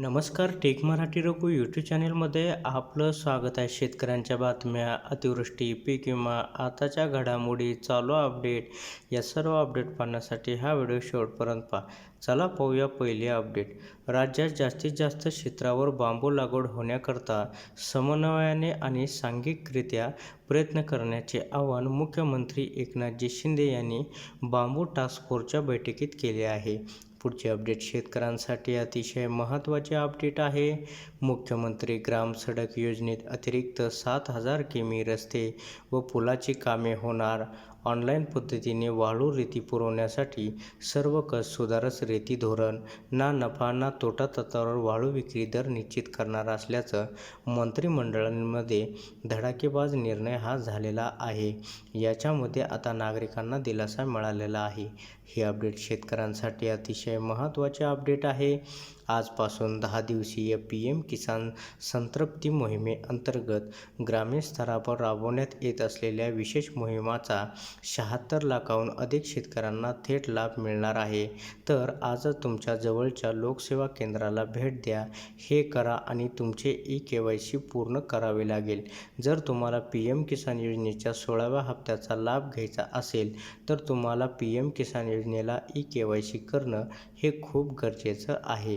नमस्कार tech Marathi Raghu YouTube चॅनेलमध्ये आपलं स्वागत आहे. शेतकऱ्यांच्या बातम्या अतिवृष्टी पीक विमा आताच्या घडामोडी चालू अपडेट या सर्व अपडेट पाहण्यासाठी हा व्हिडिओ शेवटपर्यंत पहा. चला पाहूया पहिली अपडेट. राज्यात जास्तीत जास्त क्षेत्रावर बांबू लागवड होण्याकरता समन्वयाने आणि सांघिकरित्या प्रयत्न करण्याचे आवाहन मुख्यमंत्री एकनाथजी शिंदे यांनी बांबू टास्क फोर्सच्या बैठकीत केले आहे. पुढचे अपडेट शेतकऱ्यांसाठी अतिशय महत्त्वाचे अपडेट आहे. मुख्यमंत्री ग्राम सडक योजनेत अतिरिक्त सात हजार किमी रस्ते व पुलाची कामे होणार. ऑनलाईन पद्धतीने वाळू रेती पुरवण्यासाठी सर्व कस सुधारस रेती धोरण ना नफा ना तोटा तत्वावर वाळू विक्री दर निश्चित करणार असल्याचं मंत्रिमंडळांमध्ये धडाकेबाज निर्णय हा झालेला आहे. याच्यामध्ये आता नागरिकांना दिलासा मिळालेला आहे. हे अपडेट शेतकऱ्यांसाठी अतिशय महत्त्वाचे अपडेट आहे. आजपासून दहा दिवसीय पी एम किसान संतृप्ती मोहिमेअंतर्गत ग्रामीण स्तरावर राबवण्यात येत असलेल्या विशेष मोहिमाचा शहात्तर लाखाहून अधिक शेतकऱ्यांना थेट लाभ मिळणार आहे. तर आजच तुमच्या जवळच्या लोकसेवा केंद्राला भेट द्या. हे करा आणि तुमचे ई के वाय सी पूर्ण करावे लागेल. जर तुम्हाला पी एम किसान योजनेच्या सोळाव्या हप्त्याचा लाभ घ्यायचा असेल तर तुम्हाला पी एम किसान योजनेला ई के वाय सी करणं हे खूप गरजेचं आहे.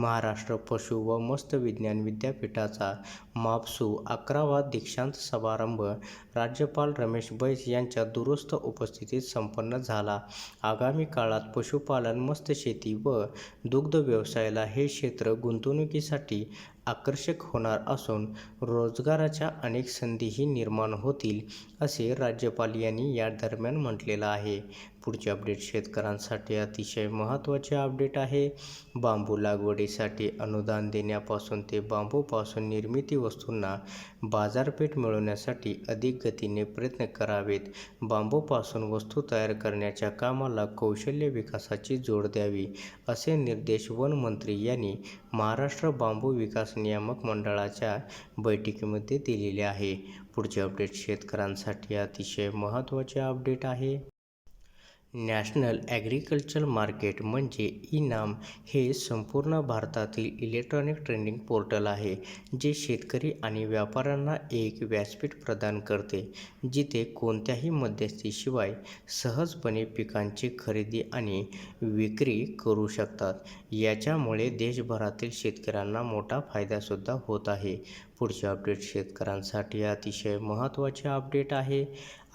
महाराष्ट्र पशु व मत्स्य विज्ञान विद्यापीठाचा मापसू अकरावा दीक्षांत समारंभ राज्यपाल रमेश बैस यांच्या दुरुस्त उपस्थितीत संपन्न झाला. आगामी काळात पशुपालन मत्स्यशेती व दुग्ध व्यवसायाला हे क्षेत्र गुंतवणुकीसाठी आकर्षक होणार असून रोजगाराच्या अनेक संधीही निर्माण होतील असे राज्यपाल यांनी या दरम्यान म्हटलेलं आहे. पुढचे अपडेट शेतकऱ्यांसाठी अतिशय महत्त्वाचे अपडेट आहे. बांबू लागवडी लागवडीसाठी अनुदान देण्यापासून ते बांबूपासून निर्मिती वस्तूंना बाजारपेठ मिळवण्यासाठी अधिक गतीने प्रयत्न करावेत. बांबूपासून वस्तू तयार करण्याच्या कामाला कौशल्य विकासाची जोड द्यावी असे निर्देश वनमंत्री यांनी महाराष्ट्र बांबू विकास नियामक मंडळाच्या बैठकीमध्ये दिलेले आहे. पुढचे अपडेट शेतकऱ्यांसाठी अतिशय महत्त्वाचे अपडेट आहे. नॅशनल ॲग्रिकल्चर मार्केट म्हणजे इनाम हे संपूर्ण भारतातील इलेक्ट्रॉनिक ट्रेडिंग पोर्टल आहे जे शेतकरी आणि व्यापाऱ्यांना एक व्यासपीठ प्रदान करते जिथे कोणत्याही मध्यस्थीशिवाय सहजपणे पिकांची खरेदी आणि विक्री करू शकतात. याच्यामुळे देशभरातील शेतकऱ्यांना मोठा फायदासुद्धा होत आहे. पुढचे अपडेट शेतकऱ्यांसाठी अतिशय महत्त्वाचे अपडेट आहे.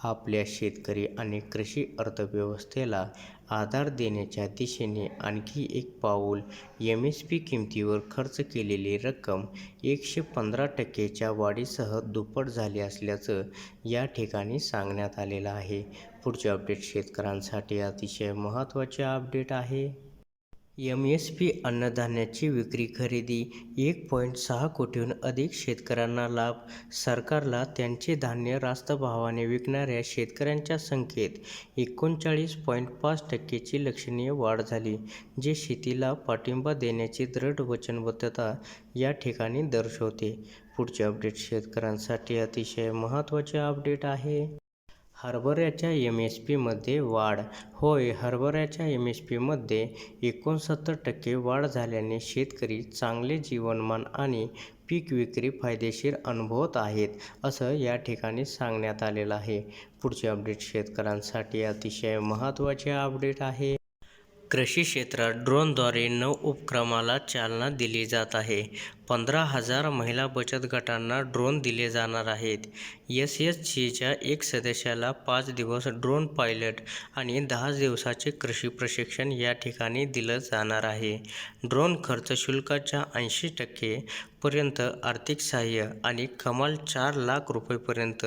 आपल्या शेतकरी आणि कृषी अर्थव्यवस्थेला आधार देण्याच्या दिशेने आणखी एक पाऊल एम एस पी किमतीवर खर्च केलेली रक्कम एकशे पंधरा टक्केच्या वाढीसह दुप्पट झाली असल्याचं या ठिकाणी सांगण्यात आलेलं आहे. पुढचे अपडेट शेतकऱ्यांसाठी अतिशय महत्त्वाचे अपडेट आहे. एम एस पी अन्नधान्याची विक्री खरेदी एक पॉईंट सहा कोटीहून अधिक शेतकऱ्यांना लाभ. सरकारला त्यांचे धान्य रास्त भावाने विकणाऱ्या शेतकऱ्यांच्या संख्येत एकोणचाळीस पॉईंट पाच टक्केची लक्षणीय वाढ झाली जे शेतीला पाठिंबा देण्याची दृढ वचनबद्धता या ठिकाणी दर्शवते. पुढचे अपडेट शेतकऱ्यांसाठी अतिशय महत्त्वाचे अपडेट आहे. हरभऱ्याच्या एम एस पीमध्ये वाढ. होय हरभऱ्याच्या एम एस पीमध्ये एकोणसत्तर टक्के वाढ झाल्याने शेतकरी चांगले जीवनमान आणि पीक विक्री फायदेशीर अनुभवत आहेत असं या ठिकाणी सांगण्यात आलेलं आहे. पुढचे अपडेट शेतकऱ्यांसाठी अतिशय महत्त्वाचे अपडेट आहे. कृषी क्षेत्रात ड्रोनद्वारे नऊ उपक्रमाला चालना दिली जात आहे. पंधरा हजार महिला बचत गटांना ड्रोन दिले जाणार आहेत. एस एस सीच्या एक सदस्याला पाच दिवस ड्रोन पायलट आणि दहा दिवसाचे कृषी प्रशिक्षण या ठिकाणी दिलं जाणार आहे. ड्रोन खर्च शुल्काच्या ऐंशी टक्के पर्यंत आर्थिक सहाय्य आणि कमाल चार लाख रुपयेपर्यंत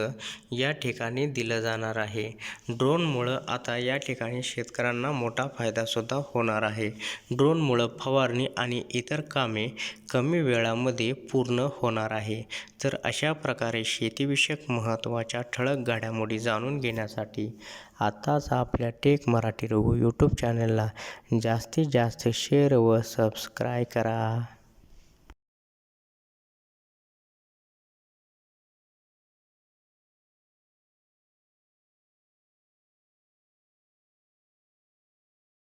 या ठिकाणी दिलं जाणार आहे. ड्रोनमुळं आता या ठिकाणी शेतकऱ्यांना मोठा फायदासुद्धा होणार आहे. ड्रोनमुळं फवारणी आणि इतर कामे कमी वेळामध्ये पूर्ण होणार आहे. तर अशा प्रकारे शेतीविषयक महत्त्वाच्या ठळक घडामोडी जाणून घेण्यासाठी आत्ताच आपल्या टेक मराठी रघु यूट्यूब चॅनलला जास्तीत जास्त शेअर व सबस्क्राय करा.